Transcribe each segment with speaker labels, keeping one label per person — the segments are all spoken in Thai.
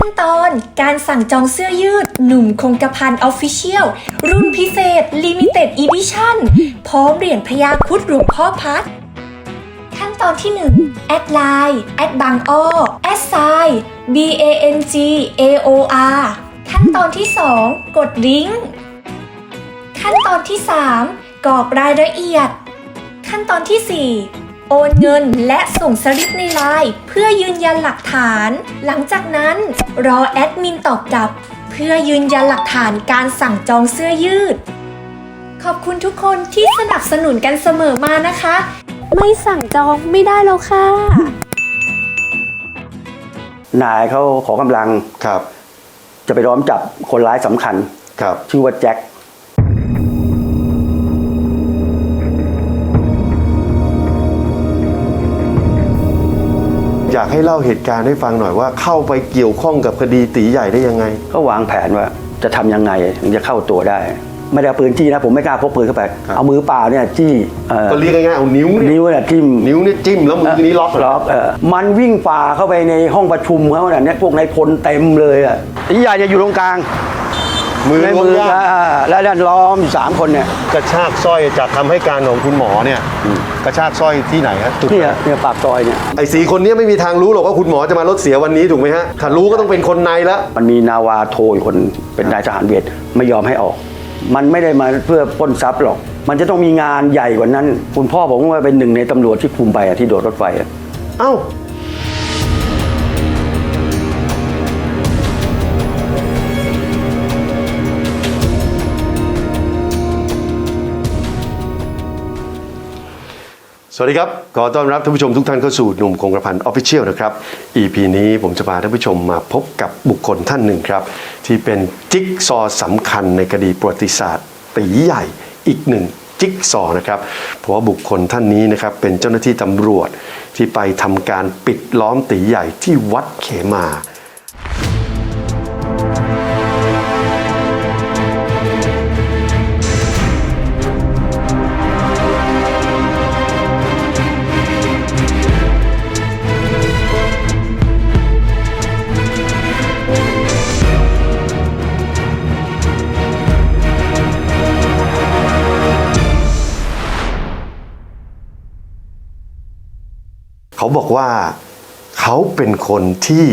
Speaker 1: ขั้นตอนการสั่งจองเสื้อยืด หนุ่มคงกระพันออฟฟิเชียลรุ่นพิเศษ Limited Edition พร้อมเหรียญพญาคุดหลวงพ่อพัด ขั้นตอนที่ 1 แอดไลน์แอดบางอ้อแอดไซ B A N G A O R ขั้นตอนที่ 2 กดลิงก์ขั้นตอนที่ 3 กรอกรายละเอียด ขั้นตอนที่ 4 โอนเงินและส่งสลิปในไลน์เพื่อยืนยันหลักฐาน หลังจากนั้นรอแอดมินตอบกลับ เพื่อยืนยันหลักฐานการสั่งจองเสื้อยืด ขอบคุณทุกคนที่สนับสนุนกันเสมอมานะคะ ไม่สั่งจองไม่ได้แล้วค่ะ
Speaker 2: นายเขาขอกำลัง
Speaker 3: ครับ
Speaker 2: จะไปล้อมจับคนร้ายสำคัญ
Speaker 3: ครับ
Speaker 2: ชื่อว่าแจ็ค
Speaker 3: อยากให้เล่าเหตุการณ์ให้ฟังหน่อยว่าเข้าไปเกี่ยวข้องกับคดีตีใหญ่ได้ยังไง
Speaker 2: ก็วางแผนว่าจะทำยังไงถึงจะเข้าตัวได้ ไม่ได้เอาปืนจี้นะผมไม่กล้าพกปืนเข้าไป
Speaker 3: ครับ
Speaker 2: เอามือเปล่าเนี่ยจี้เอ่อ
Speaker 3: ก็เรียกง่ายๆเอานิ้วเนี่ย
Speaker 2: นิ้วเนี่ยจิ้ม
Speaker 3: นิ้วเนี่ยจิ้มแล้วมือนี้ล็อกเหร
Speaker 2: ล็อกเออมันวิ่งฝ่าเข้าไปในห้องประชุมเขาเนี่ยพวกนายพลเต็มเลยอะตีใหญ่จะอยู่ตรงกลาง
Speaker 3: มือ
Speaker 2: ใน
Speaker 3: ล้วง
Speaker 2: มือยา
Speaker 3: ก
Speaker 2: อ่าแล้วด้านล้อมอยู่สามคนเนี่ย
Speaker 3: กระชากสร้อยจากคำให้การของคุณหมอเนี่ยกระชากสร้อยที่ไหนฮะจุดไหน
Speaker 2: เนี่ยเนี่ยปากซอยเนี่ย
Speaker 3: ไอ้สีคนเนี้ยไม่มีทางรู้หรอกว่าคุณหมอจะมาลดเสียวันนี้ถูกไหมฮะถ้ารู้ก็ต้องเป็นคนในแล้ว
Speaker 2: มันมีนาวาโทอีกคนเป็นนายทหารเวทไม่ยอมให้ออก มันไม่ได้มาเพื่อปล้นทรัพย์หรอก มันจะต้องมีงานใหญ่กว่านั้น คุณพ่อผมว่าเป็นหนึ่งในตำรวจที่คุมไปอะที่โดดรถไฟอะ
Speaker 3: เอ้า สวัสดีครับ ขอต้อนรับท่านผู้ชมทุกท่านเข้าสู่หนุ่มคงกระพันออฟฟิเชียลนะครับ EP นี้ผมจะพาท่านผู้ชมมาพบกับบุคคลท่านหนึ่งครับ ที่เป็นจิ๊กซอว์สำคัญในคดีประวัติศาสตร์ตีใหญ่อีกหนึ่งจิ๊กซอนะครับเพราะว่าบุคคลท่านนี้นะครับเป็นเจ้าหน้าที่ตำรวจที่ไปทำการปิดล้อมตีใหญ่ที่วัดเขมา บอกว่าเขาเป็นคนที่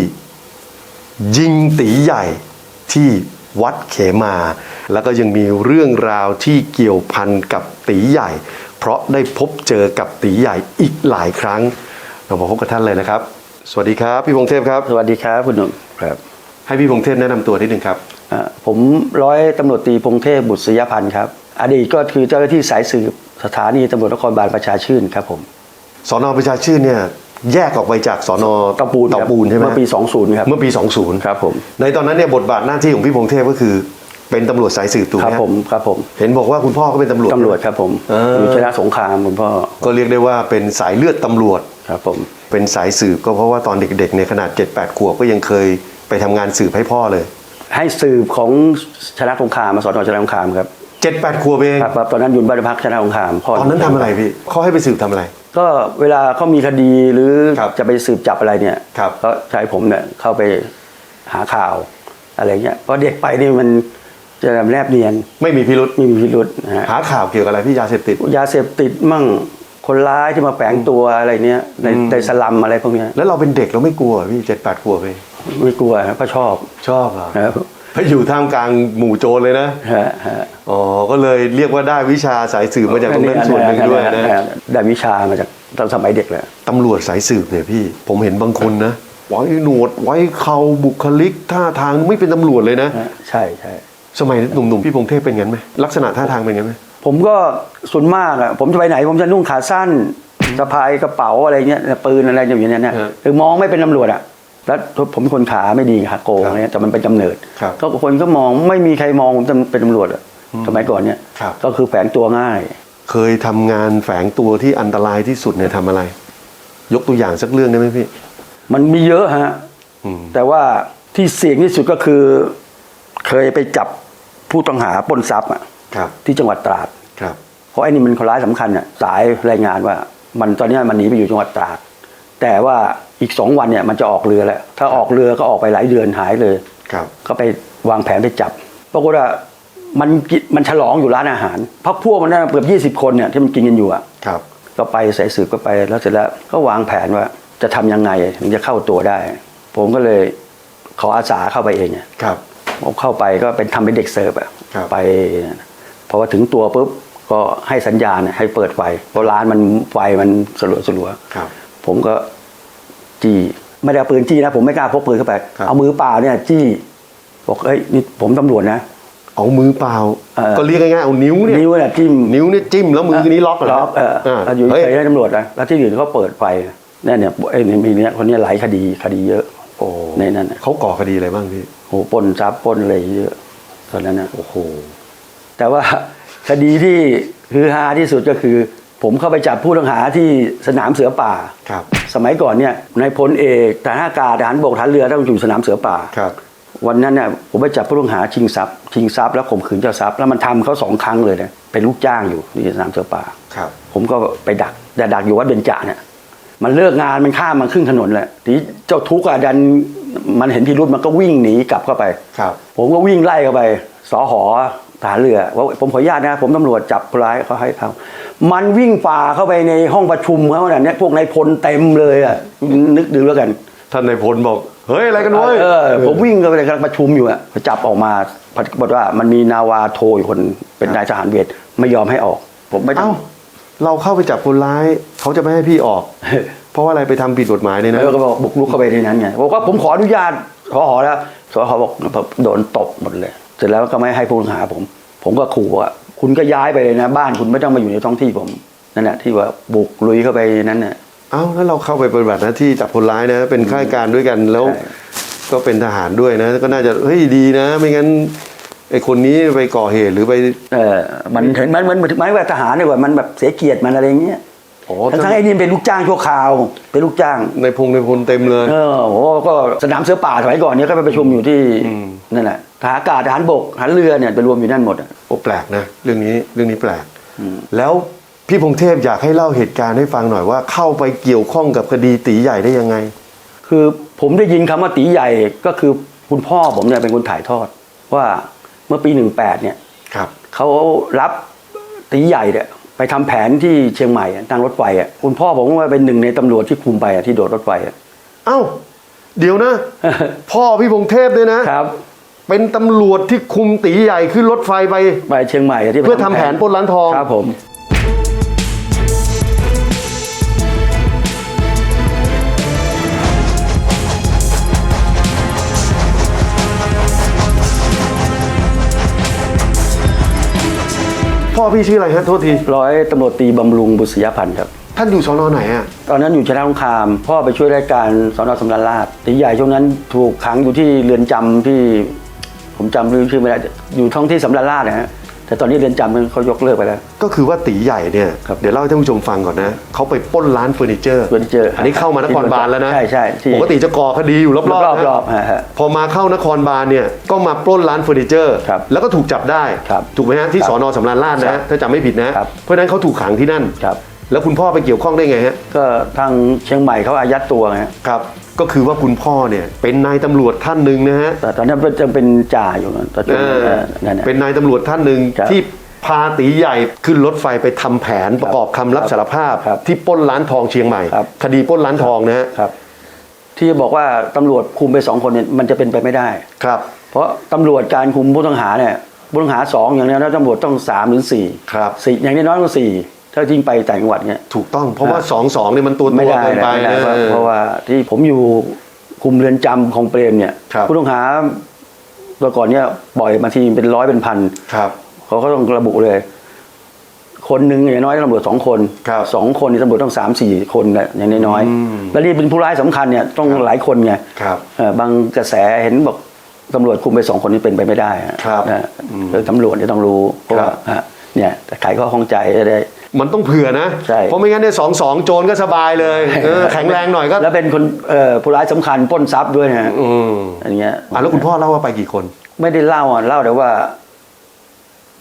Speaker 3: ยิงตีใหญ่ที่วัดเขมา แล้วก็ยังมีเรื่องราวที่เกี่ยวพันกับตีใหญ่ เพราะได้พบเจอกับตีใหญ่อีกหลายครั้ง เรามาพบกับท่านเลยนะครับ สวัสดีครับพี่พงเทพครับ
Speaker 2: สวัสดีครับคุณหนุ่มครับ
Speaker 3: ให้พี่พงเทพแนะนำตัวนิดนึงครับ
Speaker 2: อ่าผมร้อยตำรวจตรีพงเทพบุตรศยพันธ์ครับ อดีตก็คือเจ้าหน้าที่สายสืบสถานีตำรวจนครบาลประชาชื่นครับผม
Speaker 3: สอนอประชาชื่นเนี่ย แยกออกไปจากสอนอ
Speaker 2: เตาปูน
Speaker 3: เตา
Speaker 2: ครับ
Speaker 3: ปูนใช่ไหม
Speaker 2: เมื่อปี 20 ครับ
Speaker 3: เมื่อปี 20
Speaker 2: ครับผม
Speaker 3: ในตอนนั้นเนี่ยบทบาทหน้าที่ของพี่พงเทพก็คือเป็นตำรวจสายสืบถูก
Speaker 2: ค
Speaker 3: ไห
Speaker 2: รับ
Speaker 3: ม
Speaker 2: ผมครับผม
Speaker 3: เห็นบอกว่าคุณพ่อก็เป็นตำรวจ
Speaker 2: ตำรวจครับผม
Speaker 3: เอออ
Speaker 2: อยู่ชนะสงครามคุณพ่อ
Speaker 3: ก็เรียกได้ว่าเป็นสายเลือดตำรวจ
Speaker 2: ครับผม
Speaker 3: เป็นสายสืบก็เพราะว่าตอนเด็กๆในยขนาด 7-8 ขวบก็ยังเคยไปทำงานสืบให้พ่อเลย
Speaker 2: ให้สืบของชนะสงครามมาสอนอชนะสงครามครับ
Speaker 3: 7-8ขวบเอง
Speaker 2: ครับครับตอนนั้นอยุนบ้านพักชนะสงครามพ่อ
Speaker 3: ตอนนั้นทำอะไรพี่เขาให้ไปสืบทำอะไร
Speaker 2: ก็เวลาเขามีคดีหรือ
Speaker 3: ครับ
Speaker 2: จะไปสืบจับอะไรเนี่ย
Speaker 3: ครับ
Speaker 2: ก็ใช้ผมเนี่ยเข้าไปหาข่าวอะไรเงี้ยเพราะเด็กไปนี่มันจะแนบเนียน
Speaker 3: ไม่มีพิรุษ
Speaker 2: ไม่มีพิรุษนะฮะ
Speaker 3: หาข่าวเกี่ยวกับอะไรพี่ยาเสพติด
Speaker 2: ยาเสพติดมั่งคนร้ายที่มาแฝงตัวอะไรเนี้ยใน
Speaker 3: อืม
Speaker 2: ในสลัมอะไรพวกเนี้ย
Speaker 3: แล้วเราเป็นเด็กเราไม่กลัวเหรอพี่7-8ขวบเอง
Speaker 2: ไม่กลัวครับก็ชอบ
Speaker 3: ชอบเหรอ
Speaker 2: นะครับ
Speaker 3: ไปอยู่ท่ามกลางหมู่โจรเลยนะ
Speaker 2: ฮะฮะ
Speaker 3: อ๋อก็เลยเรียกว่าได้วิชาสายสืบมาจากตรงนั้นส่วนหนึ่งด้วยนะ
Speaker 2: ได้วิชามาจากตอนสมัยเด็กเลย
Speaker 3: ตำรวจสายสืบเนี่ยพี่ ผมเห็นบางคนนะไว้หนวดไว้เขาบุคลิกท่าทางไม่เป็นตำรวจเลยนะ
Speaker 2: ฮะใช่ใช่
Speaker 3: สมัยหนุ่มๆพี่พงเทพเป็นงั้นไหมลักษณะท่าทางเป็นงั้นไหม
Speaker 2: ผมก็ส่วนมากอะผมจะไปไหน ผมจะนุ่งขาสั้นสะพายกระเป๋าอะไรเงี้ยปืนอะไรอย่างเงี้ยเนี่ยคือมองไม่เป็นตำรวจอะ แล้วผมเป็นคนขาไม่ดีขาโกงอะไรเนี่ยแต่มันเป็นกำเนิด
Speaker 3: ครับ
Speaker 2: ก็คนก็มองไม่มีใครมองผมเป็นตำรวจอะสมัยก่อนเนี่ย
Speaker 3: ครับ
Speaker 2: ก็คือแฝงตัวง่าย
Speaker 3: เคยทำงานแฝงตัวที่อันตรายที่สุดเนี่ยทำอะไร ยกตัวอย่างสักเรื่องได้ไหมพี่
Speaker 2: มันมีเยอะฮะ
Speaker 3: อืม
Speaker 2: แต่ว่าที่เสี่ยงที่สุดก็คือ เคยไปจับผู้ต้องหาปล้นทรัพย์อะ
Speaker 3: ครับ
Speaker 2: ที่จังหวัดตราด
Speaker 3: ครับ
Speaker 2: เพราะไอ้นี่มันคนร้ายสำคัญอะสายรายงานว่า มันตอนนี้มันหนีไปอยู่จังหวัดตราด แต่แต่ว่าอีกสองวันเนี่ยมันจะออกเรือแล้ว ถ้าออกเรือก็ออกไปหลายเดือนหายเลย
Speaker 3: ครับ
Speaker 2: ก็ไปวางแผนไปจับปรากฏว่ามันกิมันฉลองอยู่ร้านอาหารพักพวกมันได้เกือบยี่สิบคนเนี่ยที่มันกินกันอยู่อะ
Speaker 3: ครับ
Speaker 2: ก็ไปสายสืบก็ไปแล้วเสร็จแล้วก็วางแผนว่าจะทำยังไงถึงจะเข้าตัวได้ ผมก็เลยขออาสาเข้าไปเองอะ
Speaker 3: ครับ
Speaker 2: ผมเข้าไปก็เป็นทำเป็นเด็กเสิร์ฟอะ
Speaker 3: ครับ
Speaker 2: ไปพอถึงตัวปุ๊บก็ให้สัญญาณให้เปิดไฟเพราะร้านมันไฟมันสลัวสลัว
Speaker 3: ครับ
Speaker 2: ผมก็ จี้ไม่ได้เอาปืนจี้นะ ผมไม่กล้าพกปืนเข้าไป
Speaker 3: ครับ
Speaker 2: เอามือเปล่าเนี่ยจี้บอกเอ้ยนี่ผมตำรวจนะ
Speaker 3: เอามือเปล่า
Speaker 2: เออ
Speaker 3: ก็เรียกง่ายๆเอานิ้วเนี่ย
Speaker 2: นิ้วเนี่ยจิ้ม
Speaker 3: นิ้วเนี่ยจิ้มแล้วมือนี้ล็อกเหร
Speaker 2: ล็อกเออ
Speaker 3: อ่า
Speaker 2: แล้วอยู่
Speaker 3: เฮ้ย
Speaker 2: เฉยๆให้ตำรวจนะแล้วที่อื่นเขาเปิดไฟเนี่ยเนี่ยไอ้เนี่ยมีเนี่ยคนเนี้ยหลายคดีคดีเยอะ
Speaker 3: โอ้
Speaker 2: ในนั้นน่ะ
Speaker 3: เขาก่อคดีอะไรบ้างพี่
Speaker 2: โหปล้นทรัพย์ปล้นอะไรเยอะตอนนั้นนะ
Speaker 3: โอ้โห
Speaker 2: แต่ว่า คดีที่คือฮาที่สุดก็คือ ผมเข้าไปจับผู้ต้องหาที่สนามเสือป่า
Speaker 3: ครับ
Speaker 2: สมัยก่อนเนี่ยนายพลเอกทหารอากาศทหารบกทหารเรือต้องอยู่สนามเสือป่า
Speaker 3: ครับ
Speaker 2: วันนั้นเนี่ยผมไปจับผู้ต้องหาชิงทรัพย์ ชิงทรัพย์แล้วข่มขืนเจ้าทรัพย์แล้วมันทำเขาสองครั้งเลยนะเป็นลูกจ้างอยู่ที่สนามเสือป่า
Speaker 3: ครับ
Speaker 2: ผมก็ไปดักแต่ดักอยู่วัดเบญจาเนี่ยมันเลิกงานมันข้ามมาครึ่งถนนแหละทีนี้เจ้าทุกข์อะดันมันเห็นพิรุธมันก็วิ่งหนีกลับเข้าไป
Speaker 3: ครับ
Speaker 2: ผมก็วิ่งไล่เข้าไปสอหอทหารเรือว่าผมขออนุญาตนะ ผมตำรวจจับคนร้ายเขาให้เขา มันวิ่งฝ่าเข้าไปในห้องประชุมเขาเนี่ยพวกนายพลเต็มเลยอะนึกดูแล้วกัน
Speaker 3: ท่านนายพลบอก เฮ้ยอะไรกันเว้ย
Speaker 2: เออผมวิ่งเข้าไปในกำลังประชุมอยู่อะจับออกมาปรากฏว่ามันมีนาวาโทอยู่คนเป็นนายทหารเวทไม่ยอมให้ออก ผมไม่ต้
Speaker 3: เอ้า
Speaker 2: อง
Speaker 3: เราเข้าไปจับคนร้ายเขาจะไม่ให้พี่ออก เพราะว่าอะไรไปทำผิดกฎหมายเนี่ยนะ
Speaker 2: แล้วก็บอกบุกรุกเข้าไปในนั้นไงบอกว่าผมขออนุญาตขอหอแล้วสหอบอกโดนตบหมดเลย เสร็จแล้วก็ไม่ให้ผู้ต้องหาผม ผมก็ขู่ว่า คุณก็ย้ายไปเลยนะ บ้านคุณไม่ต้องมาอยู่ในท้องที่ผมนั่นแหละที่ว่าบุกลุยเข้าไปนั้นน่ะ
Speaker 3: เอ้าแล้วเราเข้าไปปฏิบัติหน้าที่จับคนร้ายนะ เป็นข้าราชการด้วยกันแล้ว
Speaker 2: ใช่
Speaker 3: ก็เป็นทหารด้วยนะ ก็น่าจะเฮ้ยดีนะ ไม่งั้นไอคนนี้ไปก่อเหตุหรือไป
Speaker 2: เออมันเห็นมันมันมันมันว่าทหารเนี่ยว่ามันแบบเสียเกียรติมันอะไรเงี้ย
Speaker 3: อ๋อ
Speaker 2: ทั้งๆไอ้นี่เป็นลูกจ้างชั่วคราว เป็นลูกจ้าง
Speaker 3: ในพงในพลเต็มเลย
Speaker 2: เออโหก็สนามเสือป่าสมัยก่อนเนี่ยก็ไปประชุมอยู่ที่
Speaker 3: อืม
Speaker 2: นั่นแหละทหารอากาศทหารบกทหารเรือเนี่ยไปรวมอยู่นั่นหมดอะ
Speaker 3: โอ้แปลกนะ เรื่องนี้เรื่องนี้แปลก แล้วพี่พงเทพอยากให้เล่าเหตุการณ์ให้ฟังหน่อยว่าเข้าไปเกี่ยวข้องกับคดีตีใหญ่ได้ยังไง
Speaker 2: คือผมได้ยินคำว่าตีใหญ่ก็คือคุณพ่อผมเนี่ยเป็นคนถ่ายทอด ว่าเมื่อปีหนึ่งแปดเนี่ย
Speaker 3: ครับ
Speaker 2: เขารับตีใหญ่เนี่ย ไปทำแผนที่เชียงใหม่อะนั่งรถไฟอะคุณพ่อผมว่าเป็นหนึ่งในตำรวจที่คุมไปอะที่โดดรถไฟอะ
Speaker 3: เอ้า เดี๋ยวนะ พ่อพี่พงเทพด้วยนะ
Speaker 2: ครับ
Speaker 3: เป็นตำรวจที่คุมตีใหญ่ขึ้นรถไฟไป
Speaker 2: ไปเชียงใหม่ะที่ไป
Speaker 3: เพื่อทำแผนปล้นร้านทอง
Speaker 2: ครับผม
Speaker 3: พ่อพี่ชื่ออะไรฮะโทษที
Speaker 2: ร้อยตำรวจตีบำรุงบุษยพันธ์ครับ
Speaker 3: ท่านอยู่สอนอไหนอะ
Speaker 2: ตอนนั้นอยู่ชนะสงคราม พ่อไปช่วยราชการสอนอสำราญราชตีใหญ่ช่วงนั้นถูกขังอยู่ที่เรือนจำที่ ผมจำชื่อไม่ได้อยู่ท้องที่สำราญราชนะฮะ แต่ตอนนี้เรือนจำนั้นเขายกเลิกไปแล้ว
Speaker 3: ก็คือว่าตีใหญ่เนี่ย
Speaker 2: ครับ
Speaker 3: เดี๋ยวเล่าให้ท่านผู้ชมฟังก่อนนะเขาไปปล้นร้านเฟอร์นิเจอร์
Speaker 2: เฟอร์นิเจอร์
Speaker 3: อันนี้เข้ามานครบาลแล้วนะ
Speaker 2: ใช่ใช่ที่
Speaker 3: ปกติจะก่อคดีอยู่รอบๆ
Speaker 2: รอบ
Speaker 3: นะ
Speaker 2: รอบฮะฮะ
Speaker 3: พอมาเข้านครบาลเนี่ยก็มาปล้นร้านเฟอร์นิเจอร์
Speaker 2: ครับ
Speaker 3: แล้วก็ถูกจับได้
Speaker 2: ครับ
Speaker 3: ถูกไหมฮะที่
Speaker 2: ครับ
Speaker 3: สอนอสำราญราช
Speaker 2: ครั
Speaker 3: นะ
Speaker 2: บ
Speaker 3: ถ้าจำไม่ผิดนะ
Speaker 2: ครับ
Speaker 3: เพราะฉะนั้นเขาถูกขังที่นั่น
Speaker 2: ครับ
Speaker 3: แล้วคุณพ่อไปเกี่ยวข้องได้ไงฮะ
Speaker 2: ก็ทางเชียงใหม่เขาอายัดตัวไงฮะ
Speaker 3: ครับ ก็คือว่าคุณพ่อเนี่ยเป็นนายตำรวจท่านหนึ่งนะฮะ
Speaker 2: แต่ตอนนั้นยังเป็นจ่าอยู่นะตอน
Speaker 3: เออ
Speaker 2: เออนั่นแหละ
Speaker 3: เป็นนายตำรวจท่านหนึ่ง
Speaker 2: ครับ
Speaker 3: ที่พาตีใหญ่ขึ้นรถไฟไปทำแผนประกอบคำรับสารภาพ
Speaker 2: ครับ
Speaker 3: ที่ปล้นร้านทองเชียงใหม่
Speaker 2: ครับ
Speaker 3: คดีปล้นร้านทองนะฮะ
Speaker 2: ครับที่บอกว่าตำรวจคุมไปสองคนเนี่ยมันจะเป็นไปไม่ได้
Speaker 3: ครับ
Speaker 2: เพราะตำรวจการคุมผู้ต้องหาเนี่ยผู้ต้องหาสองอย่างนี้แล้วตำรวจต้องสามหรือสี่
Speaker 3: ครับ
Speaker 2: สี่อย่างน้อยๆต้องสี่ ถ้าจริงไปต่างจังหวัดเนี่ย
Speaker 3: ถูกต้องเพราะว่า
Speaker 2: ครับ
Speaker 3: สองสองเนี่ยมันตัว
Speaker 2: ไม่
Speaker 3: ตัว
Speaker 2: ได้
Speaker 3: เกินไป
Speaker 2: ไม่ได้
Speaker 3: นะ
Speaker 2: เพราะเพราะว่าที่ผมอยู่คุมเรือนจำของเปรมเนี่ย
Speaker 3: ครับ
Speaker 2: ผู้ต้องหาตัวก่อนเนี่ยปล่อยมาทีเป็นร้อยเป็นพัน
Speaker 3: ครับ
Speaker 2: เขาก็ต้องระบุเลย คนหนึ่งอย่างน้อยตำรวจสองคน
Speaker 3: ครับ
Speaker 2: สองคนนี่ตำรวจต้องสามสี่คนแหละอย่างน้อย
Speaker 3: อืม
Speaker 2: ๆแล้วนี่เป็นผู้ร้ายสำคัญเนี่ยต้องหลายคนไง
Speaker 3: ครับ
Speaker 2: เอ่อบางกระแสเห็นบอกตำรวจคุมไปสองคนนี้เป็นไปไม่ได้ฮะ
Speaker 3: ครับ
Speaker 2: นะเออตำรวจเนี่ยต้องรู้เพราะว่า
Speaker 3: ครับ
Speaker 2: ฮะเนี่ยแต่ไขข้อข้องใจจะได้
Speaker 3: มันต้องเผื่อนะ
Speaker 2: ใช่
Speaker 3: เพราะไม่งั้นเนี่ยสองสองโจรก็สบายเลยเออแข็งแรงหน่อยก็
Speaker 2: แล้วเป็นคนเอ่อผู้ร้ายสำคัญปล้นทรัพย์ด้วยนะฮะ
Speaker 3: อืม
Speaker 2: อันเงี้ย
Speaker 3: อะแล้วคุณพ่อเล่าว่าไปกี่คน
Speaker 2: ไม่ได้เล่าอะเล่าแต่ว่า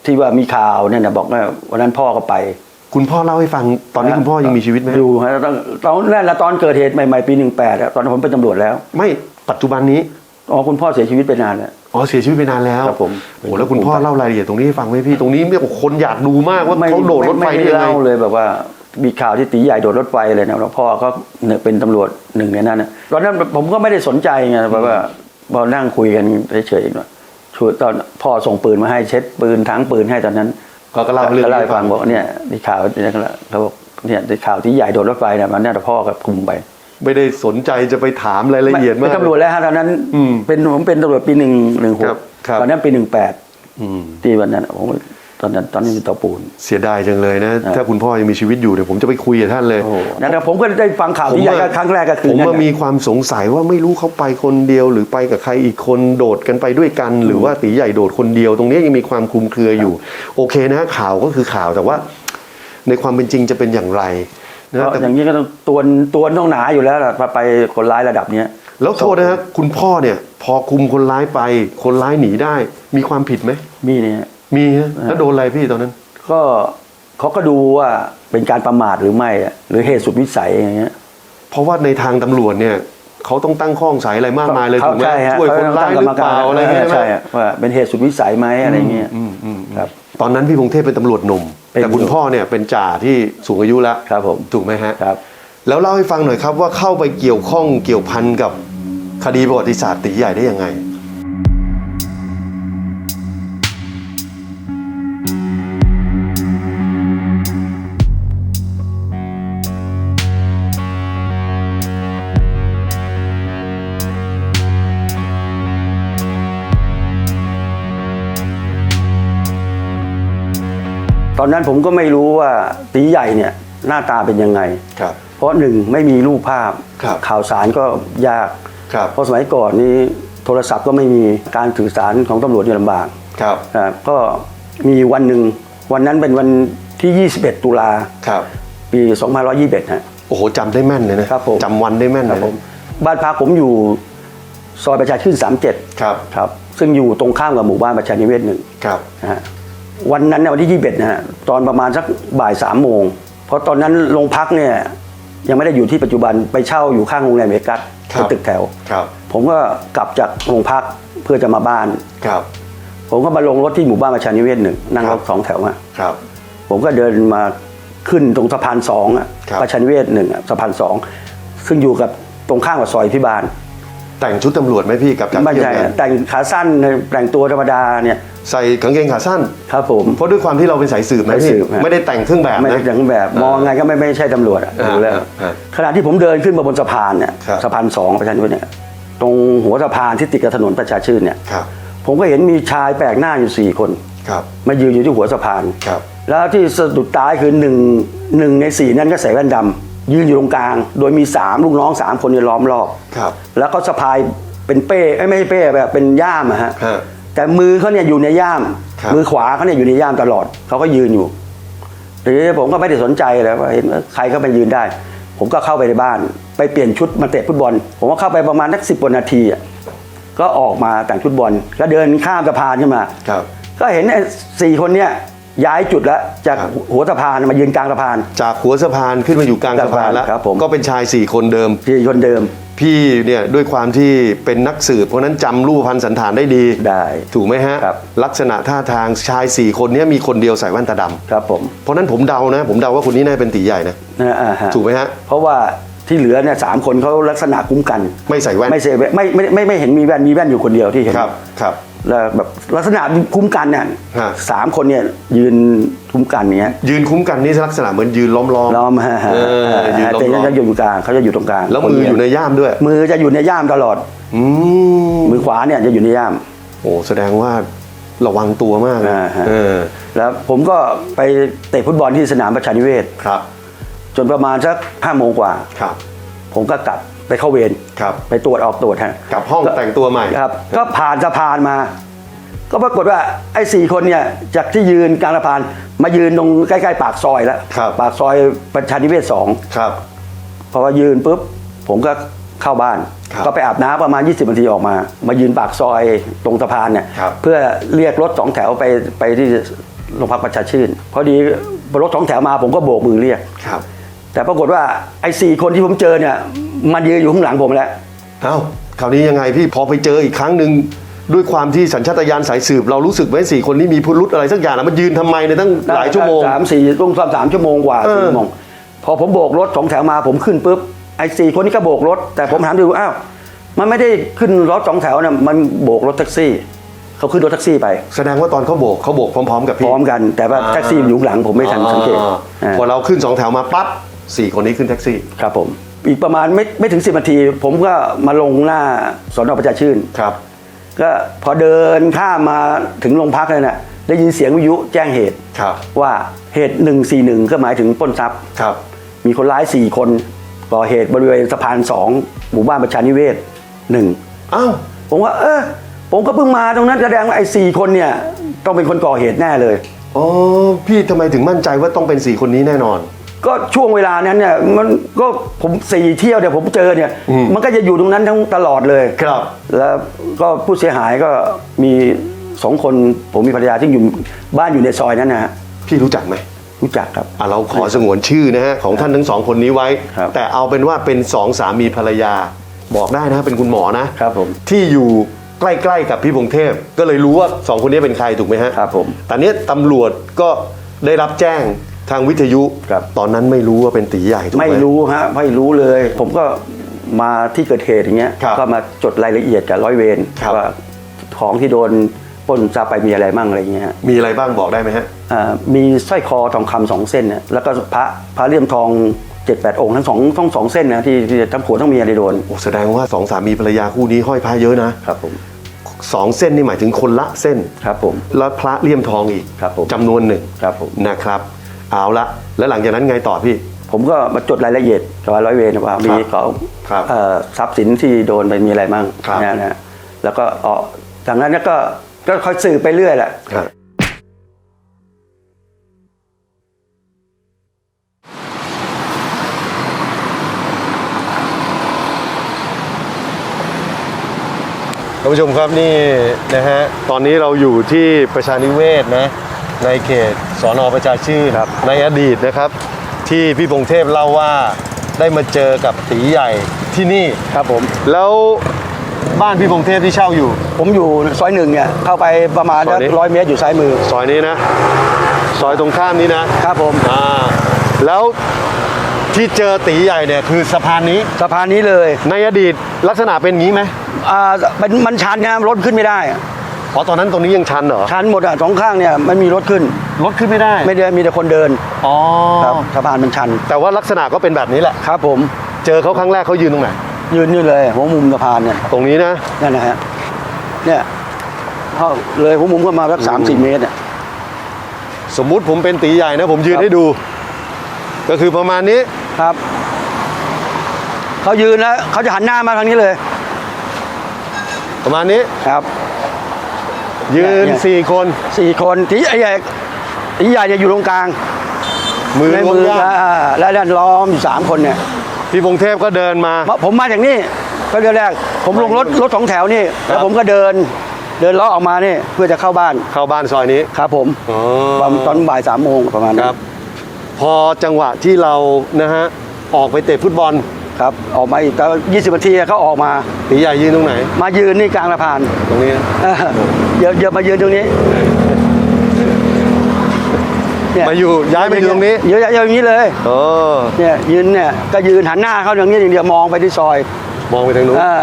Speaker 2: ที่ว่ามีข่าวเนี่ยนะบอกว่าวันนั้นพ่อก็ไป
Speaker 3: คุณพ่อเล่าให้ฟังตอนนี้คุณพ่อยังมีชีวิตไหม
Speaker 2: อยู่ฮะตอนตอนนั่นแหละตอนเกิดเหตุใหม่ๆปีหนึ่งแปดตอนนั้นผมเป็นตำรวจแล้ว
Speaker 3: ไม่ปัจจุบันนี้
Speaker 2: อ๋อคุณพ่อเสียชีวิตไปนานแล้ว
Speaker 3: อ๋อเสียชีวิตไปนานแล้ว
Speaker 2: ครับผม
Speaker 3: โอ้แล้วคุณพ่อเล่ารายละเอียดตรงนี้ให้ฟังไหมพี่ตรงนี้เนี่ยคนอยากดูมากว่าเขาโดดรถไฟ
Speaker 2: ม่
Speaker 3: ได้
Speaker 2: ม่
Speaker 3: ยังไง
Speaker 2: เล่าเลยแบบว่ามีข่าวที่ตีใหญ่โดดรถไฟเลยนะแล้วพ่อก็เนี่ยเป็นตำรวจหนึ่งในนั้นนะตอนนั้นผมก็ไม่ได้สนใจไงแบบว่าพอนั่งคุยกันเฉยๆว่าช่วยตอนพ่อส่งปืนมาให้เช็ดปืนทั้งปืนให้ตอนนั้น
Speaker 3: ก็ก็เล่าเรื่อง
Speaker 2: ก็
Speaker 3: นี้
Speaker 2: เล่า
Speaker 3: ให้
Speaker 2: ให้
Speaker 3: ฟั
Speaker 2: ฟั
Speaker 3: ง
Speaker 2: งบอกว่าเนี่ยในข่าวเนี่ยเขาบอกเนี่ยในข่าวที่ใหญ่โดดรถไฟเนี่ยมันน่าจะพ่อกับคุมไป
Speaker 3: ไม่ได้สนใจจะไปถามรายละเอียด
Speaker 2: ไม่
Speaker 3: มาก
Speaker 2: เป็นตำรวจแล้วฮะตอนนั้น
Speaker 3: อืม
Speaker 2: เป็นผมเป็นตำรวจปีหนึ่งหนึ่งห
Speaker 3: ครั
Speaker 2: ก
Speaker 3: บครับ
Speaker 2: ตอนนั้นปีหนึ่งแปด
Speaker 3: อืม
Speaker 2: ที่วันนั้นผมตอนนั้นตอนนี้เป็นเตาปูน
Speaker 3: เสียดายจังเลยนะ
Speaker 2: ครับ
Speaker 3: ถ้าคุณพ่อยังมีชีวิตอยู่เดี๋ยวผมจะไปคุยกับท่านเลย
Speaker 2: โอ้โหนั่นนะผมก็ได้ฟังข่าวที่ใหญ่ก็ครั้งแรกก็คือ
Speaker 3: ผม
Speaker 2: นั่น
Speaker 3: ว่า
Speaker 2: น่ะ
Speaker 3: มีความสงสัยว่าไม่รู้เขาไปคนเดียวหรือไปกับใครอีกคนโดดกันไปด้วยกัน หรือว่าตีใหญ่โดดคนเดียว ตรงนี้ยังมีความคลุมเครืออยู่ โอเคนะข่าวก็คือข่าวแต่ว่า ในความเป็นจริงจะเป็นอย่างไร นะ
Speaker 2: เพราะ
Speaker 3: แต่
Speaker 2: อย่างนี้ก็ต้องตัวตัวต้องหนาอยู่แล้วล่ะพอไปคนร้ายระดับเนี้ย
Speaker 3: แล้วโทษนะฮะคุณพ่อเนี่ย พอคุมคนร้ายไป คนร้ายหนีได้ มีความผิดไหม
Speaker 2: มีเนี่ย
Speaker 3: มีฮะแล้วโดนอะไรพี่ตอนนั้น
Speaker 2: ก็เขาก็ดูว่าเป็นการประมาทหรือไม่อะหรือเหตุสุดวิสัยอย่างเงี้ย
Speaker 3: เพราะว่าในทางตำรวจเนี่ย เขาต้องตั้งข้อสงสัยอะไรมากมายเลย
Speaker 2: ข
Speaker 3: ถูกไหม
Speaker 2: ใช่ฮะ
Speaker 3: ช่วยคนร้ายหรือเปล่าอะไรอย่างเงี้ยใช่ไหม
Speaker 2: ใช่ฮะว่าเป็นเหตุสุดวิสัยไหมอะไรเงี้ยครับ
Speaker 3: ตอนนั้นพี่พงเทพเป็นตำรวจหนุ่ม
Speaker 2: เป็น
Speaker 3: แต่คุณพ่อเนี่ยเป็นจ่าที่สูงอายุแล้ว
Speaker 2: ครับผม
Speaker 3: ถูกไหมฮะ
Speaker 2: ครับ
Speaker 3: แล้วเล่าให้ฟังหน่อยครับว่าเข้าไปเกี่ยวข้องเกี่ยวพันกับคดีประวัติศาสตร์ตีใหญ่ได้ยังไง
Speaker 2: อนนั้นผมก็ไม่รู้ว่าตีใหญ่เนี่ยหน้าตาเป็นยังไง
Speaker 3: ครับ
Speaker 2: เพราะหนึ่งไม่มีรูปภาพ
Speaker 3: ครับ
Speaker 2: ข่าวสารก็ยาก
Speaker 3: ครับ
Speaker 2: เพราะสมัยก่อนนี้โทรศัพท์ก็ไม่มีการสื่อสารของตำรวจเนี่ยลำบาก
Speaker 3: ครับ
Speaker 2: อ่าก็มีวันหนึ่งวันนั้นเป็นวันที่ 21 ตุลา
Speaker 3: ครับ
Speaker 2: ปี 2521ฮะ
Speaker 3: โอ้โหจำได้แม่นเลยนะครับ
Speaker 2: ผม
Speaker 3: จำวันได้แม่น
Speaker 2: ค
Speaker 3: เล
Speaker 2: รับ
Speaker 3: ย
Speaker 2: ผ
Speaker 3: นะ
Speaker 2: มบ้านพักผมอยู่ซอยประชาชื่น37
Speaker 3: ครับ
Speaker 2: ครับ ซึ่งอยู่ตรงข้ามกับหมู่บ้านประชานิเวศหนึ่ง
Speaker 3: ครับ
Speaker 2: นะฮะ วันนั้นเนี่ยวันที่ 21นะฮะตอนประมาณสักบ่ายสามโมงเพราะตอนนั้นโรงพักเนี่ยยังไม่ได้อยู่ที่ปัจจุบันไปเช่าอยู่ข้างโรงแรมเมกัส
Speaker 3: ครับ
Speaker 2: เป็นตึกแถว
Speaker 3: ครับ
Speaker 2: ผมก็กลับจากโรงพักเพื่อจะมาบ้าน
Speaker 3: ครับ
Speaker 2: ผมก็มาลงรถที่หมู่บ้านประชานิเวศหนึ่งนั่ง
Speaker 3: ครั
Speaker 2: ร
Speaker 3: บ
Speaker 2: ถสองแถวมา
Speaker 3: ครับ
Speaker 2: ผมก็เดินมาขึ้นตรงสะพานสองอะ
Speaker 3: ครับ
Speaker 2: ประชานิเวศหนึ่งอะสะพานสองซึ่งอยู่กับตรงข้ามกับซอยที่บ้าน
Speaker 3: แต่งชุดตำรวจไหมพี่กับจาก
Speaker 2: ไม่
Speaker 3: เที่ยว
Speaker 2: ใช่
Speaker 3: งาน
Speaker 2: แต่งขาสั้นแต่งตัวธรรมดาเนี่ย
Speaker 3: ใส่กางเกงขาสั้น
Speaker 2: ครับผม
Speaker 3: เพราะด้วยความที่เราเป็นสายสืบนะ
Speaker 2: สาย
Speaker 3: พี่
Speaker 2: สืบฮะ
Speaker 3: ไม่ได้แต่งเครื่องแบบ
Speaker 2: ไม่ได้
Speaker 3: นะ
Speaker 2: อย่างแบบ มองไงก็ไม่ไม่ใช่ตำรวจอะ
Speaker 3: อ่า
Speaker 2: ดูแล้ว
Speaker 3: อ่าอ่า
Speaker 2: ขณะที่ผมเดินขึ้นมาบนสะพานเนี่ย
Speaker 3: ครับ
Speaker 2: สะพานสองประชานิเวศเนี่ยตรงหัวสะพานที่ติดกับถนนประชาชื่นเนี่ย
Speaker 3: ครับ
Speaker 2: ผมก็เห็นมีชายแปลกหน้าอยู่สี่คน
Speaker 3: ครับ
Speaker 2: มายืนอยู่ที่หัวสะพาน
Speaker 3: ครับ
Speaker 2: แล้วที่สะดุดตาคือหนึ่งหนึ่งในสี่นั่นก็ใส่แว่นดำ ยืนอยู่ตรงกลาง โดยมีสามลูกน้องสามคนเนี่ยล้อมรอบ
Speaker 3: ครับ
Speaker 2: แล้วก็สะพายเป็นเป้เอ้ยไม่ใช่เป้แบบเป็นย่ามอะฮะ
Speaker 3: ฮะ
Speaker 2: แต่มือเขาเนี่ยอยู่ในย่าม
Speaker 3: ครับ
Speaker 2: มือขวาเขาเนี่ยอยู่ในย่ามตลอดเขาก็ยืนอยู่ทีนี้ผมก็ไม่ได้สนใจเลยว่าเห็นว่าใครก็ไปยืนได้ ผมก็เข้าไปในบ้าน ไปเปลี่ยนชุดมาเตะฟุตบอล ผมก็เข้าไปประมาณสักสิบกว่านาทีอะก็ออกมาแต่งชุดบอลก็เดินข้ามสะพานขึ้นมา
Speaker 3: ครับ
Speaker 2: ก็เห็นไอ้สี่คนเนี่ย ย้ายจุดแล้วจาก
Speaker 3: ครับ
Speaker 2: หัวสะพานมายืนกลางสะพาน
Speaker 3: จากหัวสะพานขึ้นมาอยู่กลางสะพานแล้ว
Speaker 2: ครับผม
Speaker 3: ก็เป็นชายสี่คนเดิม
Speaker 2: ที่คนเดิม
Speaker 3: พี่เนี่ยด้วยความที่เป็นนักสืบเพราะฉะนั้นจำรูปพันสันฐานได้ดี
Speaker 2: ได้
Speaker 3: ถูกไหมฮะ
Speaker 2: ครับ
Speaker 3: ลักษณะท่าทางชายสี่คนเนี้มีคนเดียวใส่แว่นตาดำ
Speaker 2: ครับผม
Speaker 3: เพราะฉะนั้นผมเดานะ ผมเดาว่าคนนี้น่าจะเป็นตีใหญ่นะ
Speaker 2: นะอ่าฮะ
Speaker 3: ถูกไหมฮะ
Speaker 2: เพราะว่าที่เหลือเนี่ยสามคนเขาลักษณะคุ้มกัน
Speaker 3: ไม่ใส่แว่น
Speaker 2: ไม่ใช่ไม่ไม่ไม่ไม่เห็นมีแว่นมีแว่นอยู่คนเดียวที่เห็น
Speaker 3: ครับครับ
Speaker 2: แล้วแบบลักษณะคุ้มกันเนี่ย
Speaker 3: ฮะ
Speaker 2: สามคนเนี่ยยืนคุ้มกันเนี้ย
Speaker 3: ยืนคุ้มกันนี่ลักษณะเหมือนยืนล้อมล้อม
Speaker 2: ล้อมฮะฮะ
Speaker 3: เออยืนล้อม
Speaker 2: แต่
Speaker 3: ล้อม
Speaker 2: จะอยู่กลางเขาจะอยู่ตรงกลาง
Speaker 3: แล้วมืออยู่ในย่ามด้วย
Speaker 2: มือจะอยู่ในย่ามตลอด
Speaker 3: อืม
Speaker 2: มือขวาเนี่ยจะอยู่ในย่าม
Speaker 3: โอ้แสดงว่าระวังตัวมากนะ
Speaker 2: อ่าฮะ
Speaker 3: เออ
Speaker 2: แล้วผมก็ไปเตะฟุตบอลที่สนามประชานิเวศ
Speaker 3: ครับ
Speaker 2: จนประมาณสักห้าโมงกว่า
Speaker 3: ครับ
Speaker 2: ผมก็กลับ ไปเข้าเวร
Speaker 3: ครับ
Speaker 2: ไปตรวจออกตรวจฮะ
Speaker 3: กลับห้องแต่งตัวใหม่
Speaker 2: ครับ ก็ผ่านสะพานมา ก็ปรากฏว่าไอ้สี่คนเนี่ยจากที่ยืนกลางสะพานมายืนตรงใกล้ๆ ปากซอยแล้ว
Speaker 3: ครับ
Speaker 2: ปากซอยประชานิเวศสอง
Speaker 3: ครับ
Speaker 2: พอว่ายืนปุ๊บผมก็เข้าบ้าน
Speaker 3: ครับ
Speaker 2: ก็ไปอาบน้ำประมาณ 20นาทีออกมา มายืนปากซอยตรงสะพานเนี่ย
Speaker 3: ครับ
Speaker 2: เพื่อเรียกรถสองแถวไปไปที่โรงพักประชาชื่น พอดีรถสองแถวมาผมก็โบกมือเรียก
Speaker 3: ครับ
Speaker 2: แต่ปรากฏว่าไอ้สี่คนที่ผมเจอเนี่ย มันยืนอยู่ข้างหลังผมแล้ว
Speaker 3: เอ้าคราวนี้ยังไงพี่พอไปเจออีกครั้งหนึ่งด้วยความที่สัญชาตญาณสายสืบ เรารู้สึกไหมสี่คนนี้มีพิรุธอะไรสักอย่างนะมันยืนทำไมเนี่ยตั้งหลายชั่วโมง
Speaker 2: สามสี่ต้องสามสามชั่วโมงกว่า
Speaker 3: เออ
Speaker 2: สี่ชั่วโมงพอผมโบกรถสองแถวมาผมขึ้นปุ๊บไอ้สี่คนนี้ก็โบกรถ แต่ผมถามดูอ้าวมันไม่ได้ขึ้นรถสองแถวนะมันโบกรถแท็กซี่เขาขึ้นรถแท็กซี่ไป
Speaker 3: แสดงว่าตอนเขาโบกเขาโบกพร้อมๆ กับ
Speaker 2: พ
Speaker 3: พี่
Speaker 2: ร้อมกันแต่ว่าแท็กซี่อยู่ข้างหลังผมไม่ทันสังเกต
Speaker 3: อ่า
Speaker 2: อ่า
Speaker 3: พอเราขึ้นสองแถวมาปั๊บสี่คนนี้ขึ้นแท็กซี่
Speaker 2: ครับผม อีกประมาณไม่ไม่ถึงสิบนาที ผมก็มาลงหน้าสอนอประชาชื่น
Speaker 3: ครับ
Speaker 2: ก็พอเดินข้ามมาถึงโรงพักเลยนะได้ยินเสียงวิทยุแจ้งเหตุ
Speaker 3: ครับ
Speaker 2: ว่าเหตุ 141 ก็หมายถึงปล้นทรัพย์
Speaker 3: ครับ
Speaker 2: มีคนร้าย 4 คนก่อเหตุบริเวณสะพาน 2 หมู่บ้านประชานิเวศหนึ่ง
Speaker 3: อ้าว
Speaker 2: ผมว่า เออผมก็เพิ่งมาตรงนั้นแสดงว่าไอ้สี่คนเนี่ย ต้องเป็นคนก่อเหตุแน่เลย
Speaker 3: อ๋อ พี่ทำไมถึงมั่นใจว่าต้องเป็นสี่คนนี้แน่นอน
Speaker 2: ก็ช่วงเวลานั้นเนี่ยมันก็ผมสี่เที่ยวเนี่ยผมเจอเนี่ย
Speaker 3: อืม
Speaker 2: มันก็จะอยู่ตรงนั้นทั้งตลอดเลย
Speaker 3: ครับ
Speaker 2: แล้วก็ผู้เสียหายก็มีสองคนผมมีภรรยาที่อยู่บ้านอยู่ในซอยนั้นนะฮะ
Speaker 3: พี่รู้จักไหม
Speaker 2: รู้จักครับ
Speaker 3: อะเราขอสงวนชื่อนะฮะของท่านทั้งสองคนนี้ไว้
Speaker 2: ครับ
Speaker 3: แต่เอาเป็นว่าเป็นสองสามีภรรยาบอกได้นะเป็นคุณหมอนะ
Speaker 2: ครับผม
Speaker 3: ที่อยู่ใกล้ๆกับพี่พงเทพ ก็เลยรู้ว่าสองคนนี้เป็นใครถูกไหมฮะ
Speaker 2: ครับผม
Speaker 3: แต่เนี้ยตำรวจก็ได้รับแจ้ง ทางวิทยุ
Speaker 2: ครับ
Speaker 3: ตอนนั้นไม่รู้ว่าเป็นตีใหญ่ถูกไหม
Speaker 2: ไม่รู้ฮะไม่รู้เลย ผมก็มาที่เกิดเหตุอย่างเงี้ย
Speaker 3: ครับ
Speaker 2: ก็มาจดรายละเอียดกับร้อยเวร
Speaker 3: ครับ
Speaker 2: ว่าของที่โดนปล้นทรัพย์ไปมีอะไรมั่งอะไรเงี้ย
Speaker 3: มีอะไรบ้างบอกได้ไหมฮะ
Speaker 2: อ่ามีสร้อยคอทองคำสองเส้นเนี่ยแล้วก็พระพระเลี่ยมทองเจ็ดแปดองค์ทั้งสองทั้งสองเส้นนะที่ที่ทั้งผัวทั้งเมียได้โดน
Speaker 3: โอ้แสดงว่าสองสามีภรรยาคู่นี้ห้อยพระเยอะนะครับ
Speaker 2: ผม
Speaker 3: สองเส้นนี่หมายถึงคนละเส้น
Speaker 2: ครับผม
Speaker 3: แล้วพระเลี่ยมทองอีก
Speaker 2: ครับผม
Speaker 3: จำนวนหนึ่ง
Speaker 2: ครับผม
Speaker 3: นะครับ เอาละแล้วหลังจากนั้นไงต่อพี่
Speaker 2: ผมก็มาจดรายละเอียดกับร้อยเวรว่ามีของ
Speaker 3: ครับ
Speaker 2: เอ่อทรัพย์สินที่โดนไปมีอะไรมั่ง
Speaker 3: ครับ
Speaker 2: นะนะแล้วก็เออจากนั้นก็ก็ค่อยสืบไปเรื่อยแหละ
Speaker 3: ครับท่านผู้ชมครับนี่นะฮะตอนนี้เราอยู่ที่ประชานิเวศนะ ในเขตสอนอประชาชื่น
Speaker 2: ครับ
Speaker 3: ในอดีตนะครับ ที่พี่พงเทพเล่าว่าได้มาเจอกับตีใหญ่ที่นี่
Speaker 2: ครับผม
Speaker 3: แล้วบ้านพี่พงเทพที่เช่าอยู่
Speaker 2: ผมอยู่ซอยหนึ่งเนี่ยเข้าไปประมาณ
Speaker 3: ซอยนี้
Speaker 2: ร้อยเมตรอยู่ซ้ายมือ
Speaker 3: ซอยนี้นะ ซอยตรงข้ามนี้นะครับ
Speaker 2: ผม
Speaker 3: อ่าแล้วที่เจอตีใหญ่เนี่ยคือสะพานนี้
Speaker 2: สะพานนี้เลย
Speaker 3: ในอดีตลักษณะเป็นงี้ไหม
Speaker 2: อ่าเป็นมันชันนะรถขึ้นไม่ได้ อะ
Speaker 3: อ๋อตอนนั้นตรงนี้ยังชันเหรอ
Speaker 2: ชันหมดอะสองข้างเนี่ยไม่มีรถขึ้น
Speaker 3: รถขึ้นไม่ได้
Speaker 2: ไม่ได้มีแต่คนเดิน
Speaker 3: อ๋อ
Speaker 2: ครับสะพานมันชัน
Speaker 3: แต่ว่าลักษณะก็เป็นแบบนี้แหละ
Speaker 2: ครับ ผม
Speaker 3: เจอเขาครั้งแรกเขายืนตรงไหน
Speaker 2: ยืนนี่เลยหัวมุมสะพานเนี่ย
Speaker 3: ตรงนี้นะ
Speaker 2: นั่นนะฮะเนี่ยเข้าเลยหัวมุมก็มาสักสามสี่เมตรเนี่ย
Speaker 3: สมมุติผมเป็นตีใหญ่นะผมยืน
Speaker 2: ครับ
Speaker 3: ให้ดู ก็คือประมาณนี้
Speaker 2: ครับเขายืนแล้วเขาจะหันหน้ามาทางนี้เลย
Speaker 3: ประมาณนี้
Speaker 2: ครับ
Speaker 3: ยืน
Speaker 2: เนี่ย
Speaker 3: สี่คน
Speaker 2: สี่คนที่ไอ้ใหญ่ที่ใหญ่จะอยู่ตรงกลาง
Speaker 3: มือ
Speaker 2: ใน
Speaker 3: รวม
Speaker 2: มือ
Speaker 3: ญาติ
Speaker 2: อ่าแล้วด้านล้อมอยู่สามคนเนี่ย
Speaker 3: พี่พงเทพก็เดินมา
Speaker 2: มาผมมาจากนี่ก็เดือนแรก ผมลงรถรถสองแถวนี่
Speaker 3: ครับ
Speaker 2: แล้วผมก็เดิน เดินล้อออกมานี่เพื่อจะเข้าบ้าน
Speaker 3: เข้าบ้านซอยนี้
Speaker 2: ครับผม
Speaker 3: อ๋อ
Speaker 2: ตอนตอนบ่ายสามโมงประมาณ
Speaker 3: ค
Speaker 2: นั้
Speaker 3: รับ
Speaker 2: น
Speaker 3: พอจังหวะที่เรานะฮะออกไปเตะฟุตบอล
Speaker 2: ครับ ออกมาอีกแต่ยี่สิบนาทีเขาออกมา
Speaker 3: ตีใหญ่ยืนตรงไหน
Speaker 2: มายืนนี่กลางสะพาน
Speaker 3: ตรงนี้นะ
Speaker 2: เออ เดี๋ยวเดี๋ยวมายืนตรงนี้เนี่
Speaker 3: มาอยู่ย้ายมาอยู่ตรงนี้
Speaker 2: เยอะๆอย่างนี้เลย
Speaker 3: เออ
Speaker 2: เนี่ยยืนเนี่ยก็ยืนหันหน้าเข้าอย่างนี้อย่างเดียวมองไปที่ซอย
Speaker 3: มองไปทางนู้น
Speaker 2: อ่า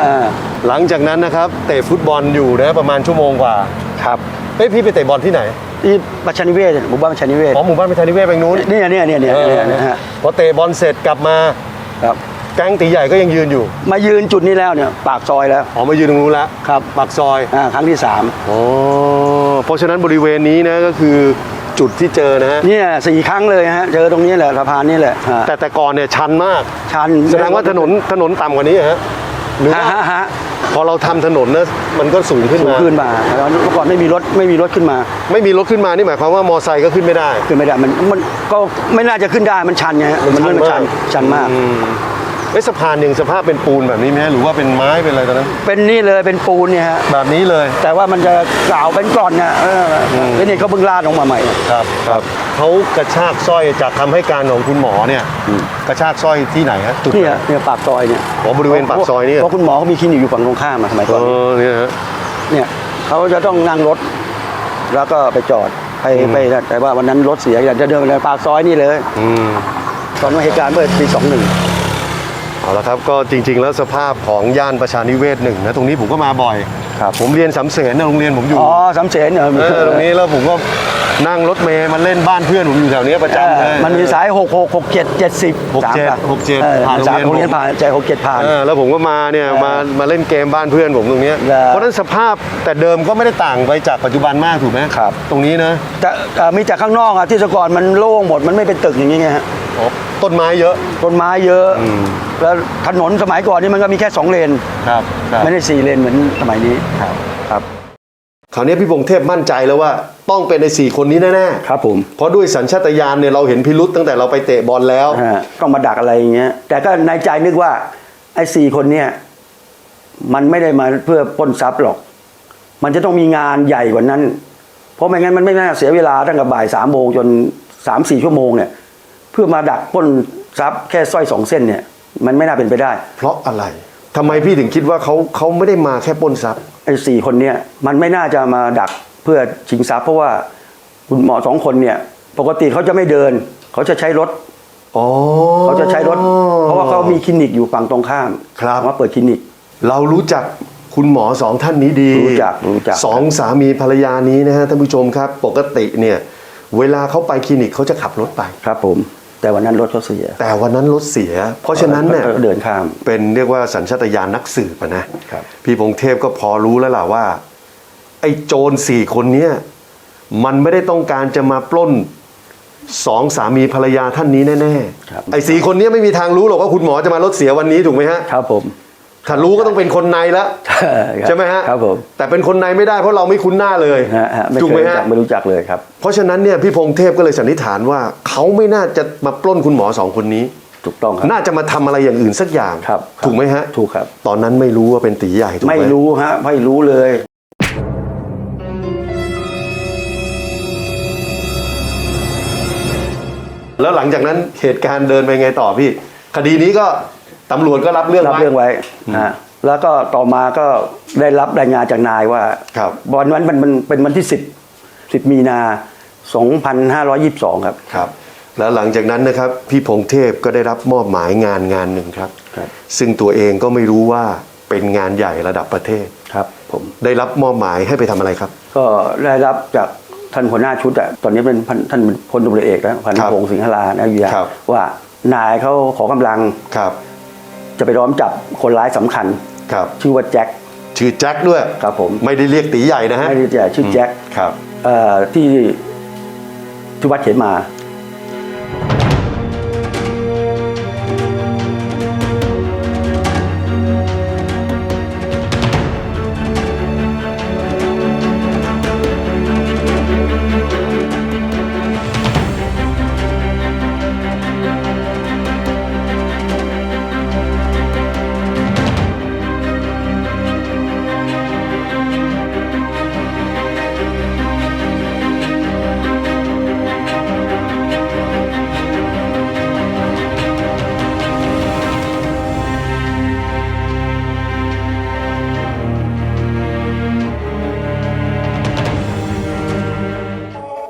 Speaker 3: หลังจากนั้นนะครับเตะฟุตบอลอยู่นะประมาณชั่วโมงกว่า
Speaker 2: ครับ
Speaker 3: เฮ้ยพี่ไปเตะบอลที่ไหน
Speaker 2: ที่ประชานิเวศหมู่บ้านประชานิเวศ
Speaker 3: อ๋อหมู่บ้านประชานิเวศไปนู้น
Speaker 2: เนี่ยเนี่ยเนี่ยเนี่ย
Speaker 3: เออ
Speaker 2: เนี่ยนะฮะ
Speaker 3: พอเตะบอลเสร็จกลับมา
Speaker 2: ครับ
Speaker 3: แก๊งตีใหญ่ก็ยังยืนอยู่
Speaker 2: มายืนจุดนี้แล้วเนี่ยปากซอยแล้ว
Speaker 3: อ๋อมายืนตรงนู้นแล้ว
Speaker 2: ครับ
Speaker 3: ปากซอย
Speaker 2: อ่าครั้งที่สาม
Speaker 3: อ๋อเพราะฉะนั้นบริเวณนี้นะก็คือจุดที่เจอนะฮะ
Speaker 2: เนี่ยสี่ครั้งเลยฮะเจอตรงนี้แหละสะพานนี่แหละฮะ
Speaker 3: แต่แต่ก่อนเนี่ยชันมาก
Speaker 2: ชัน
Speaker 3: แสดงว่าถนนถนนต่ำกว่านี้ฮะหรือ
Speaker 2: ฮะ
Speaker 3: ว่า
Speaker 2: ฮะฮะ
Speaker 3: พอเราทำถนนนะมันก็สูงขึ้น
Speaker 2: สูง
Speaker 3: มา
Speaker 2: ขึ้นมาแล้วเมื่อก่อนไม่มีรถไม่มีรถขึ้นมา
Speaker 3: ไม่มีรถขึ้นมานี่หมายความว่ามอไซค์ก็ขึ้นไม่ได้
Speaker 2: ขึ้นไม่ได้มันมันก็ไม่น่าจะขึ้นได้มันชันไงฮะ
Speaker 3: มันชัน
Speaker 2: มันชัน
Speaker 3: มาก
Speaker 2: ชันมาก
Speaker 3: อืมเอ้ยสะพานหนึ่งสภาพเป็นปูนแบบนี้ไหมฮะหรือว่าเป็นไม้เป็นอะไรตอนนั้น
Speaker 2: เป็นนี่เลยเป็นปูนเนี่ยฮะ
Speaker 3: แบบนี้เลย
Speaker 2: แต่ว่ามันจะกล่าวเป็นกร่อนเนี่ยเออแล้วนี่เขาเพิ่งลาดลงมาใหม่
Speaker 3: ครับครับเขากระชากสร้อยจากคำให้การของคุณหมอเนี่ยกระชากสร้อยที่ไหนฮะจุดไห
Speaker 2: เนี่ยเนี่ยปากซอยเนี่ย
Speaker 3: อ๋อบริเวณปากซอยนี่
Speaker 2: เพราะคุณหมอเขามีคลินิกอยู่ฝั่งตรงข้ามอะสมัย
Speaker 3: เอ
Speaker 2: ก่อน
Speaker 3: อเนี่ยฮะ
Speaker 2: เนี่ยเขาจะต้องนั่งรถ แล้วก็ไปจอดไปไปนั่นแต่ว่าวันนั้นรถเสียอยากจะเดินไปในปากซอยนี่เลย
Speaker 3: อืม
Speaker 2: ตอนนั้นเหตุการณ์เมื่อปีสองหนึ่ง
Speaker 3: เอาละครับก็จริง ๆ แล้วสภาพของย่านประชานิเวศหนึ่งนะตรงนี้ผมก็มาบ่อย
Speaker 2: ครับ
Speaker 3: ผมเรียนสำเสนนะโรงเรียนผมอยู่
Speaker 2: อ๋อสำเสนเหรอ
Speaker 3: เออตรงนี้แล้วผมก็นั่งรถเมย์มาเล่นบ้านเพื่อนผมอยู่แถวเนี้ยประจำเลย
Speaker 2: มันมีสายหกหกหกเจ็ดเจ็ดสิบ
Speaker 3: หกเจ็ดหกเจ็ดผ่าน
Speaker 2: สาม
Speaker 3: โรงเรียน
Speaker 2: โรงเรียนผ่านใจหกเจ็ดผ่าน
Speaker 3: เออแล้วผมก็มาเนี่ย
Speaker 2: เออ
Speaker 3: มามาเล่นเกมบ้านเพื่อนผมตรงเนี้ย
Speaker 2: แล้ว
Speaker 3: เพราะฉะนั้นสภาพแต่เดิมก็ไม่ได้ต่างไปจากปัจจุบันมากถูกไหม
Speaker 2: ครับ
Speaker 3: ตรงนี้นะ
Speaker 2: แต่เอ่อมีแต่ข้างนอกอะที่แตะก่อนมันโล่งหมดมันไม่เป็นตึกอย่างเงี้ยฮะ
Speaker 3: อ๋อ ต้นไม้เยอะ
Speaker 2: ต้นไม้เยอะแล้วถนนสมัยก่อนนี่มันก็มีแค่สองเลน
Speaker 3: ครับครับ
Speaker 2: ไม่ได้สี่เลนเหมือนสมัยนี้
Speaker 3: ครับ
Speaker 2: ครับ
Speaker 3: คราวนี้พี่พงเทพมั่นใจแล้วว่าต้องเป็นในสี่คนนี้แน่ๆ
Speaker 2: ครับผม
Speaker 3: เพราะด้วยสัญชาตญาณเนี่ยเราเห็นพิรุษตั้งแต่เราไปเตะบอลแล้ว
Speaker 2: ฮะต้องมาดักอะไรอย่างเงี้ย แต่ก็ในใจนึกว่า ไอ้สี่คนเนี่ย มันไม่ได้มาเพื่อปล้นทรัพย์หรอก มันจะต้องมีงานใหญ่กว่านั้น เพราะไม่งั้นมันไม่น่าเสียเวลาตั้งแต่บ่ายสามโมงจนสามสี่ชั่วโมงเนี่ย เพื่อมาดักปล้นทรัพย์แค่สร้อยสองเส้นเนี่ย มันไม่น่าเป็นไปได้
Speaker 3: เพราะอะไรทำไมพี่ถึงคิดว่าเขาเขาไม่ได้มาแค่ปล้นทรัพย์
Speaker 2: ไอ้สี่คนเนี่ยมันไม่น่าจะมาดักเพื่อชิงทรัพย์เพราะว่าคุณหมอสองคนเนี่ย ปกติเขาจะไม่เดิน เขาจะใช้รถ
Speaker 3: อ๋อ
Speaker 2: เขาจะใช้รถ เพราะว่าเขามีคลินิกอยู่ฝั่งตรงข้าม
Speaker 3: ครับ
Speaker 2: มาเปิดคลินิก
Speaker 3: เรารู้จักคุณหมอสองท่านนี้ดี
Speaker 2: รู้จักรู้จัก
Speaker 3: สองสามีภรรยานี้นะฮะท่านผู้ชมครับ ปกติเนี่ย เวลาเขาไปคลินิกเขาจะขับรถไป
Speaker 2: ครับผม แต่วันนั้นรถเขาเสีย
Speaker 3: แต่วันนั้นรถเสีย เพราะฉะนั้นเนี่ย
Speaker 2: เดินข้าม
Speaker 3: เป็นเรียกว่าสัญชาตญาณนักสืบอะนะครับพี่พงเทพก็พอรู้แล้วล่ะว่า ไอ้โจรสี่คนเนี้ยมันไม่ได้ต้องการจะมาปล้นสองสามีภรรยาท่านนี้แน่
Speaker 2: ครับ
Speaker 3: ๆไอ้สี่คนเนี้ยไม่มีทางรู้หรอกว่าคุณหมอจะมารถเสียวันนี้ถูกไหมฮะ
Speaker 2: ครับผม
Speaker 3: ถ้ารู้ก็ต้องเป็นคนในแล้วใช่ไหมฮะ
Speaker 2: ครับผม
Speaker 3: แต่เป็นคนในไม่ได้เพราะเราไม่คุ้นหน้าเลย
Speaker 2: ฮะฮะไม่
Speaker 3: ถูก
Speaker 2: เค
Speaker 3: ไหม
Speaker 2: ยรู้
Speaker 3: ฮะ
Speaker 2: จักไม่รู้จักเลยครับ
Speaker 3: เพราะฉะนั้นเนี่ยพี่พงเทพก็เลยสันนิษฐานว่า เขาไม่น่าจะมาปล้นคุณหมอสองคนนี้
Speaker 2: ถูกต้องครับ
Speaker 3: น่าจะมาทำอะไรอย่างอื่นสักอย่าง
Speaker 2: ครับ
Speaker 3: ถูกไหมฮะ
Speaker 2: ถูกครับ
Speaker 3: ตอนนั้นไม่รู้ว่าเป็นตีใหญ่ถูกไหม
Speaker 2: ไม่รู้ฮะไม่รู้เลย
Speaker 3: แล้วหลังจากนั้นเหตุการณ์เดินไปไงต่อพี่ คดีนี้ก็ ตำรวจก็รับเรื่อง
Speaker 2: รับ
Speaker 3: ไว้
Speaker 2: เรื่องไว้ฮะแล้วก็ต่อมาก็ได้รับรายงานจากนายว่า
Speaker 3: ครับ
Speaker 2: วันนั้นมันมันเป็นวันที่สิบสิบมีนาสองพันห้าร้อยยี่สิบสองครับ
Speaker 3: ครับ แล้วหลังจากนั้นนะครับ พี่พงเทพก็ได้รับมอบหมายงานงานหนึ่งครับ
Speaker 2: ครับ
Speaker 3: ซึ่งตัวเองก็ไม่รู้ว่าเป็นงานใหญ่ระดับประเทศ
Speaker 2: ครับ ผม
Speaker 3: ได้รับมอบหมายให้ไปทำอะไรครับ
Speaker 2: ก็ได้รับจากท่านหัวหน้าชุดอะตอนนี้เป็นพันท่านพลตำรวจเอกแล้วพัน
Speaker 3: ครับ
Speaker 2: พงศ์สิงหรานะอยุธยา
Speaker 3: ครับ
Speaker 2: ว่านายเขาขอกำลัง
Speaker 3: ครับ
Speaker 2: จะไปล้อมจับคนร้ายสำคัญ
Speaker 3: ครับ
Speaker 2: ชื่อว่าแจ็ค
Speaker 3: ชื่อแจ็คด้วย
Speaker 2: ครับผม
Speaker 3: ไม่ได้เรียกตีใหญ่นะฮะ
Speaker 2: ไม่ได้จะชื่อแจ็ค
Speaker 3: ครับ
Speaker 2: เอ่อที่ที่วัดเขมา